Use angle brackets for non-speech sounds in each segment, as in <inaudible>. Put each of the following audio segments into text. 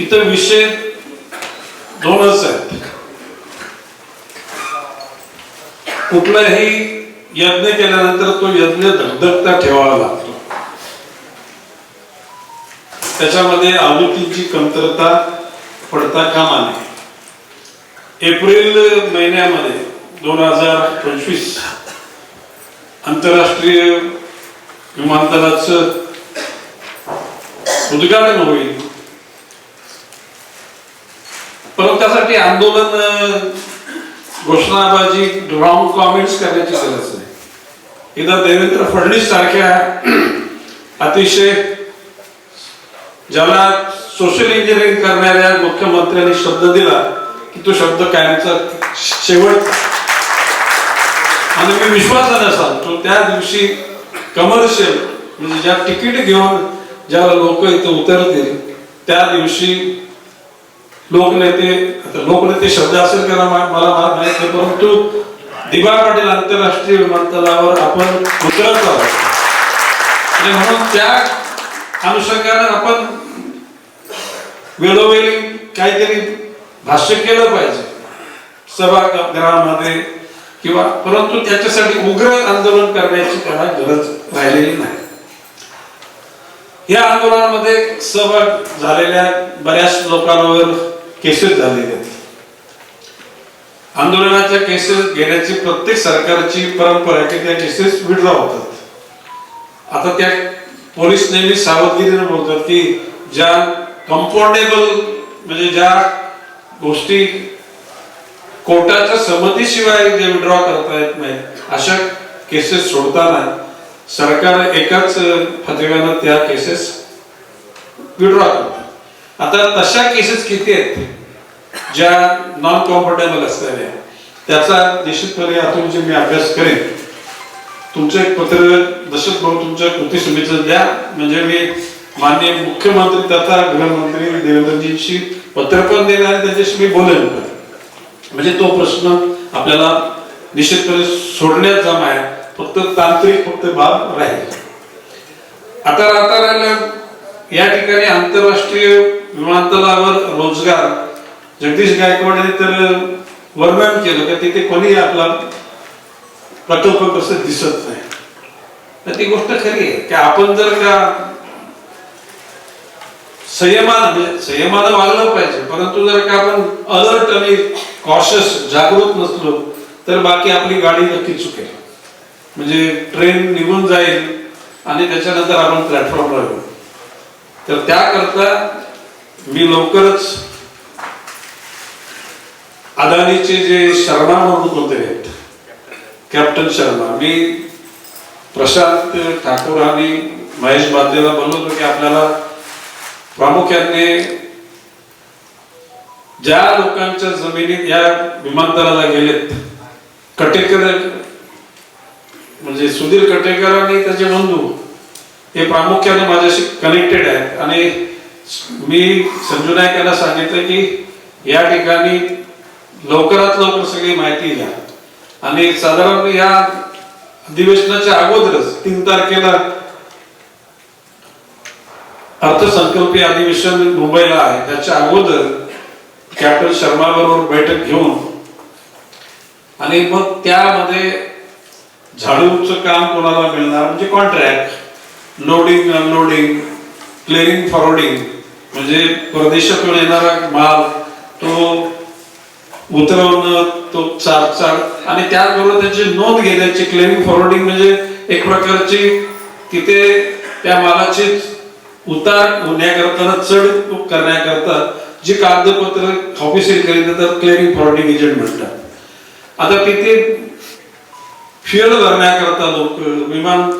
इथं विषय दोनच आहेत. कुठलाही यज्ञ केल्यानंतर तो यज्ञ धगधगता ठेवावा लागतो. त्याच्यामध्ये आवृत्तीची कमतरता पडता कामा नये. एप्रिल महिन्यामध्ये दोन हजार पंचवीस आंतरराष्ट्रीय विमानतळाचं उद्घाटन होईल. परंतु त्यासाठी आंदोलन घोषणाबाजी रॉंग कॉमेंट्स करण्याची गरज नाही. इथं देवेंद्र फडणवीस सारख्या <clears throat> अतिशय ज्याला सोशल इंजिनिअरिंग करणाऱ्या मुख्यमंत्र्यांनी शब्द दिला की तो शब्द कायमचा शेवट. आणि मी विश्वासाने सांगतो त्या दिवशी कमर्शियल म्हणजे ज्या तिकीट घेऊन ज्या लोक इथं उतरतील त्या दिवशी लोकनेते लोकनेते शब्द असेल का मला माहीत नाही परंतु दिवा पाटील आंतरराष्ट्रीय विमानतळावर आपण उतरत आहोत. आणि म्हणून त्या अनुषंगाने आपण वेळोवेळी काहीतरी भाष्य केलं पाहिजे. सभागृहामध्ये किंवा परंतु त्याच्यासाठी उग्र आंदोलन करण्याची त्याला गरज राहिलेली नाही. या आंदोलनामध्ये सहभाग झालेल्या बऱ्याच लोकांवर केसेस झालेल्या आहेत. आंदोलनाच्या केसेस घेण्याची प्रत्येक सरकारची परंपरा आहे की त्या केसेस विड्रॉ होतात. आता त्या पोलीस नेहमी सावधगिरीने बोलतात की ज्या कम्फर्टेबल म्हणजे ज्या गोष्टी कोर्टाच्या संमतीशिवाय जे विड्रॉ करता येत नाही अशा केसेस सोडताना सरकार एकाच फतव्यानं त्या केसेस विड्रॉ करतात. आता तशा केसेस किती आहेत? ज्या नॉन कम्फर्टेबल असलेल्या. त्याचा निश्चितपणे यातून जे मी अभ्यास करेन तुमचं एक पत्र दशरथ भाऊ तुमच्या कृती समितीचं द्या. म्हणजे मी माननीय मुख्यमंत्री तथा गृहमंत्री देवेंद्रजींशी पत्र पण देणार आणि त्याच्याशी मी बोलेन. म्हणजे तो प्रश्न आपल्याला निश्चितपणे सोडण्यात जमा आहे. फक्त तांत्रिक फक्त बाब राहील. आता राहता राहिलं या ठिकाणी आंतरराष्ट्रीय विमानतळावर रोजगार. जगदीश गायकवाड यांनी तर वर्णन केलं की तिथे कोणी आपला प्रकल्प कसं दिसत नाही. तर ती गोष्ट खरी आहे. की आपण जर का संयमान म्हणजे संयमानं वागलं पाहिजे परंतु जर का आपण अलर्ट आणि कॉशस जागृत नसलो तर बाकी आपली गाडी नक्की चुकेल. म्हणजे ट्रेन निघून जाईल आणि त्याच्यानंतर आपण प्लॅटफॉर्मला येऊ. तर त्याकरता मी लवकरच अदानीचे जे शर्मा म्हणून होते कॅप्टन शर्मा मी प्रशांत ठाकूर आणि महेश बांदेला बोलवतो की आपल्याला प्रामुख्याने ज्या लोकांच्या जमिनीत या विमानतळाला गेलेत कटेकर म्हणजे सुधीर कटेकर आणि त्याचे बंधू हे प्रामुख्याने माझ्याशी कनेक्टेड आहेत आणि मी संजू नाईक यांना सांगितलं की या ठिकाणी लवकरात लवकर सगळी माहिती घ्या. आणि साधारण या अधिवेशनाच्या अगोदरच तीन तारखेला अर्थसंकल्पीय अधिवेशन मुंबईला आहे. त्याच्या अगोदर कॅप्टन शर्मा बरोबर बैठक घेऊन आणि मग त्यामध्ये झाडूचं काम कोणाला मिळणार? म्हणजे contract loading unloading clearing forwarding म्हणजे परदेशातून येणारा माल तो उतरवणं तो चार चार आणि त्याचबरोबर त्याची नोंद घेण्याची क्लेमिंग फॉरवर्डिंग म्हणजे एक प्रकारची तिथे त्या मालाची उतार होण्याकरता चढ करण्याकरता जी कागदपत्र ऑफिसियल करीत क्लेमिंग फॉरवर्डिंग एजंट म्हणतात. आता तिथे फ्युएल भरण्याकरता लोक विमान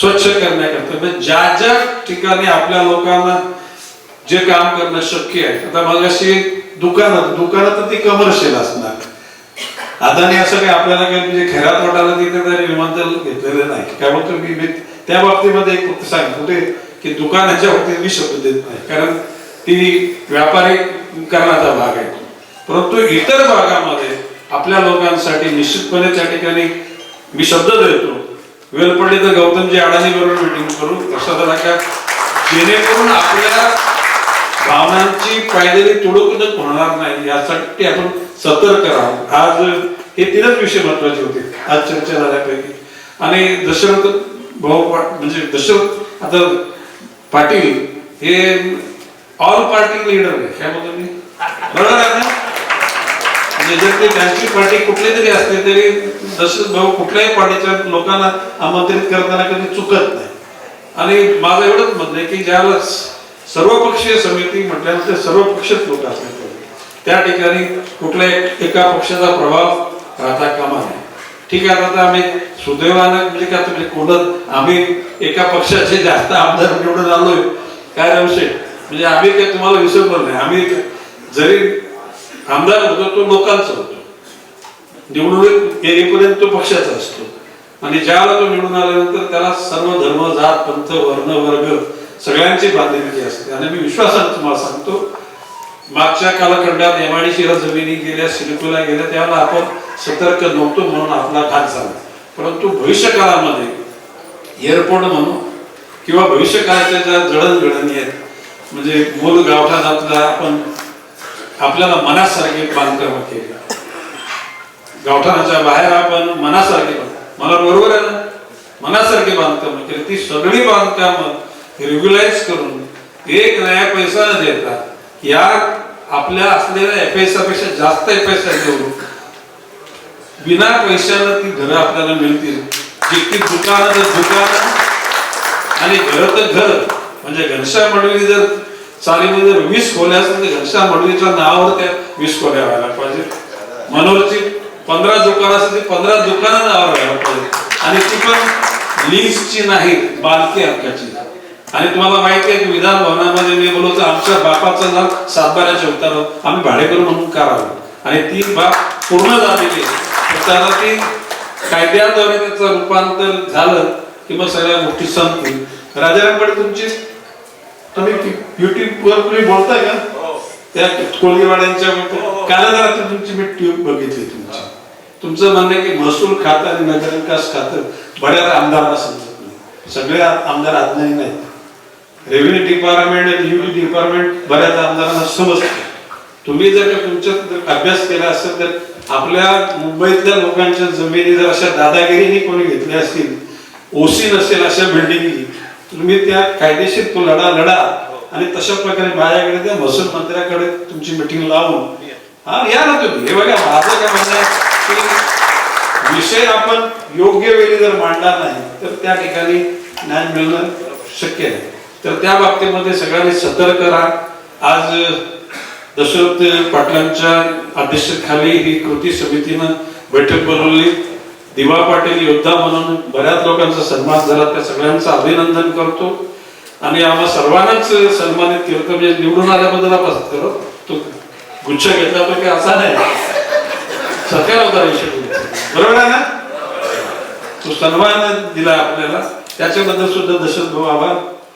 स्वच्छ करण्याकरता म्हणजे ज्या ज्या ठिकाणी आपल्या लोकांना जे काम करणं शक्य आहे. आता मग अशी दुकानात दुकानात ती कमर्शियल असणार. अदानी असं काही आपल्याला काही म्हणजे खैरात वाटायला तिथे तरी विमानतळ घेतलेलं नाही. काय म्हणतो मी? त्या बाबतीमध्ये एक फक्त सांग कुठे? की दुकानाच्या बाबतीत मी शब्द देत नाही. कारण ती व्यापारीकरणाचा भाग आहे. परंतु इतर भागामध्ये आपल्या लोकांसाठी निश्चितपणे त्या ठिकाणी मी शब्द देतो. वेळ पडली तर गौतमजी अडाणी बरोबर मिटिंग करू. लक्षात का जेणेकरून आपल्या भावनांची पायदळी तुडवणूक होणार नाही यासाठी आपण सतर्क राहू. आज हे तीनच विषय महत्त्वाचे होते आज चर्चा झाल्यापैकी. आणि दशरथ भाऊ म्हणजे दशरथ आता पाटील हे ऑल पार्टी लिडर आहे काय बोलतो मी? बरोबर आहे ना? म्हणजे जर ते त्यांची पार्टी कुठली तरी असते तरी दशरथ भाऊ कुठल्याही पार्टीच्या लोकांना आमंत्रित करताना कधी चुकत नाही. आणि माझं एवढंच म्हणणं आहे की ज्यावेळेस सर्वपक्षीय समिती म्हटल्यानंतर सर्व पक्षच लोक असले पाहिजे त्या ठिकाणी कुठल्याही एका पक्षाचा प्रभाव राहता कामा नये ठीक आहे आता आम्ही सुदैवानं म्हणजे काय तुम्ही कोणत आम्ही एका पक्षाचे जास्त आमदार निवडून आलोय. काय विषय म्हणजे आम्ही काय तुम्हाला विसरलो नाही. आम्ही जरी आमदार होतो तो लोकांचा होतो. निवडणूक येईपर्यंत तो पक्षाचा असतो. आणि ज्यावेळेला तो निवडून आल्यानंतर त्याला सर्व धर्म जात पंथ वर्ण वर्ग सगळ्यांची बांधिलकी असते. आणि मी विश्वासानं तुम्हाला सांगतो मागच्या कालखंडात एमआयडीसीला जमिनी गेल्या सिडकोला गेल्या त्यावेळेला आपण सतर्क नव्हतो म्हणून आपला घात झाला. परंतु भविष्य काळामध्ये एअरपोर्ट म्हणू किंवा भविष्य काळाच्या ज्या जडणघडणी आहेत म्हणजे मूल गावठाणातला आपण आपल्याला मनासारखे बांधकाम केले. गावठाणाच्या बाहेर आपण मनासारखे मला बरोबर आहे ना? मनासारखे बांधकाम केले. ती सगळी बांधकाम रेग्युलाइज करून एक नया पैसा न देता या आपल्या असलेल्या एफपेक्षा जास्त एफ देऊन बिना पैशानं ती घरं आपल्याला मिळतील. जितकी दुकानं तर दुकानं आणि घर तर घर. म्हणजे घनश्याम मंडळी जर चालीमध्ये जर वीस खोल्या असतील तर घनश्याम मंडळीच्या नावावर त्या वीस खोल्या व्हायला पाहिजे. मनोरची पंधरा दुकानं असतील ती पंधरा दुकानं नावावर व्हायला पाहिजे. आणि ती पण लीजची नाही बालकी अंकाची आणि तुम्हाला माहिती आहे की विधान भवनामध्ये मी बोललो तर आमच्या बापाचं नाव सातबाऱ्याच्या उतारावर. आम्ही भाडेकरू म्हणून करावं आणि ती बाब पूर्ण झालेली त्याला ती कायद्याद्वारे त्याचं रूपांतर झालं की मग सगळ्या गोष्टी संपतील. राजारामकडे तुमची? तुम्ही युट्यूब वर तुम्ही बोलताय का? त्या कोळगेवाड्यांच्या काल जरा ती तुमची मी ट्यूब बघितली तुमची. तुमचं म्हणणं की महसूल खातं आणि नगरविकास खातं बऱ्याच आमदारांना समजत नाही. सगळे आमदार अज्ञानी नाहीत रेव्हेन्यू डिपार्टमेंट आणि युटी डिपार्टमेंट बऱ्याच आमदारांना समजते. तुम्ही जर का तुमच्यात अभ्यास केला असेल तर आपल्या मुंबईतल्या लोकांच्या जमिनी जर अशा दादागिरीने कोणी घेतल्या असतील ओसी नसेल अशा बिल्डिंगी तुम्ही त्या कायदेशीर तो लढा लढा आणि तशा प्रकारे माझ्याकडे त्या महसूल मंत्र्याकडे तुमची मिटिंग लावून हा या ना तुम्ही. हे बघा माझं काय म्हणणं आहे की विषय आपण योग्य वेळी जर मांडला नाही तर त्या ठिकाणी न्याय मिळणं शक्य नाही. तर त्या बाबतीमध्ये सगळ्यांनी सतर्क राहा. आज दशरथ पाटलांच्या अध्यक्षतेखाली ही कृती समितीनं बैठक बोलवली. दिवा पाटील योद्धा म्हणून बऱ्याच लोकांचा सन्मान झाला. त्या सगळ्यांचं अभिनंदन करतो. आणि आम्हा सर्वांनाच सन्मानित केलं. तर म्हणजे निवडून आल्याबद्दल आपण करू. तो गुच्छ घेतला तो काही असा नाही. सत्याला होता विषय बरोबर आहे ना? तो सन्मान दिला आपल्याला. त्याच्याबद्दल सुद्धा दशरथ भाऊ आभार.